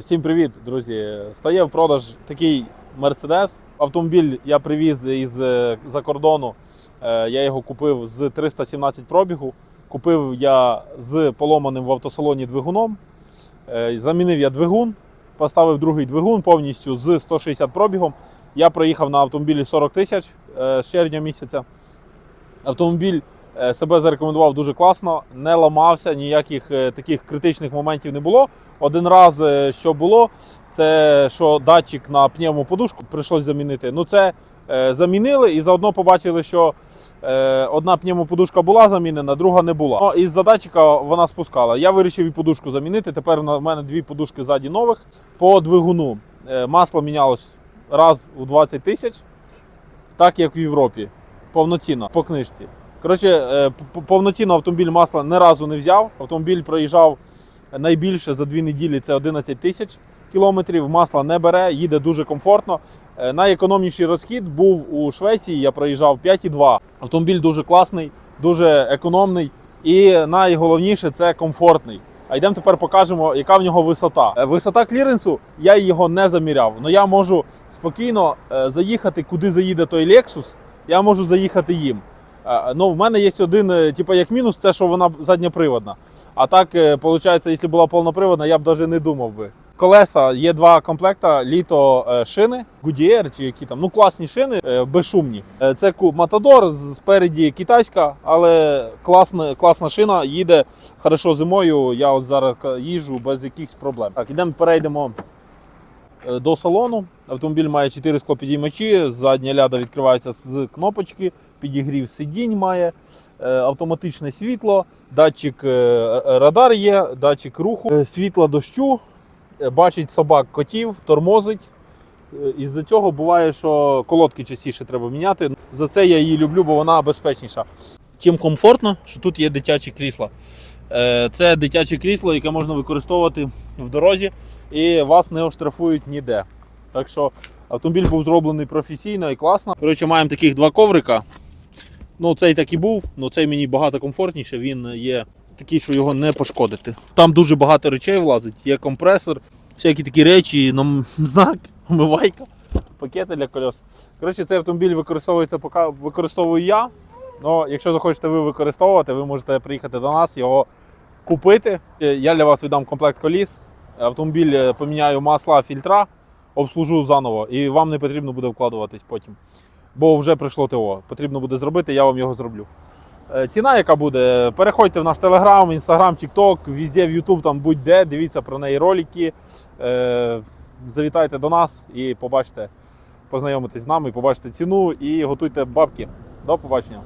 Всім привіт, друзі! Стає в продаж такий Mercedes. Автомобіль я привіз із е, за кордону. Е, Я його купив з 317 пробігу. Купив я з поломаним в автосалоні двигуном. Е, Замінив я двигун, поставив другий двигун повністю з 160 пробігом. Я проїхав на автомобілі 40 тисяч з червня місяця. Автомобіль себе зарекомендував дуже класно, не ламався, ніяких е, таких критичних моментів не було. Один раз, е, що було, це що датчик на пневмоподушку прийшлось замінити. Ну це е, замінили і заодно побачили, що е, одна пневмоподушка була замінена, друга не була. Ну, із-за вона спускала. Я вирішив і подушку замінити. Тепер на мене дві подушки ззаді нових. По двигуну е, масло мінялось раз у 20 тисяч, так як в Європі. Повноцінно по книжці. Коротше, е, повноцінно автомобіль масла не разу не взяв. Автомобіль проїжджав найбільше за дві неділі це 11 тисяч кілометрів. Масла не бере, їде дуже комфортно. Е, Найекономніший розхід був у Швеції. Я проїжджав 5,2. Автомобіль дуже класний, дуже економний. І найголовніше це комфортний. А йдемо тепер покажемо, яка в нього висота. Е, Висота кліренсу, я його не заміряв. але я можу спокійно заїхати, куди заїде той Lexus, я можу заїхати їм. Е, Ну, в мене є один, е, типу, як мінус, це що вона задньоприводна. А так, виходить, якщо була повноприводна, я б навіть не думав би. Колеса є два комплекта: літо е, шини, Goodyear чи які там, ну класні шини, е, безшумні. Е, Це ку- Matador, з- спереді китайська, але класна, класна шина, їде хорошо зимою. Я от зараз їжджу без якихось проблем. Так, ідемо перейдемо е, до салону. Автомобіль має 4 склопідіймачі, задня ляда відкривається з кнопочки, підігрів сидінь має, е, автоматичне світло, датчик е, е, радар є, датчик руху, е, світла дощу, е, бачить собак котів, тормозить. Е, Із-за цього буває, що колодки частіше треба міняти. За це я її люблю, бо вона безпечніша. Чим комфортно, що тут є дитячі крісла. Е, Це дитяче крісло, яке можна використовувати в дорозі, і вас не оштрафують ніде. Так що автомобіль був зроблений професійно і класно. Коротше, маємо таких два коврика. Ну, цей так і був, але цей мені багато комфортніше. Він є такий, що його не пошкодити. Там дуже багато речей влазить, є компресор, всякі такі речі, нам знак, омивайка, пакети для кольос. Коротше, цей автомобіль використовується, поки використовую я. Ну, якщо захочете ви використовувати, ви можете приїхати до нас, його купити. Е, Я для вас віддам комплект коліс. Автомобіль е, поміняю масла, фільтра, обслужу заново, і вам не потрібно буде вкладуватись потім. Бо вже прийшло ТО. Потрібно буде зробити, я вам його зроблю. Е, Ціна, яка буде, переходьте в наш Телеграм, Інстаграм, Тікток, везде в Ютуб, там будь-де, дивіться про неї ролики. Е, Завітайте до нас і побачите, познайомитесь з нами, побачите ціну і готуйте бабки. До побачення.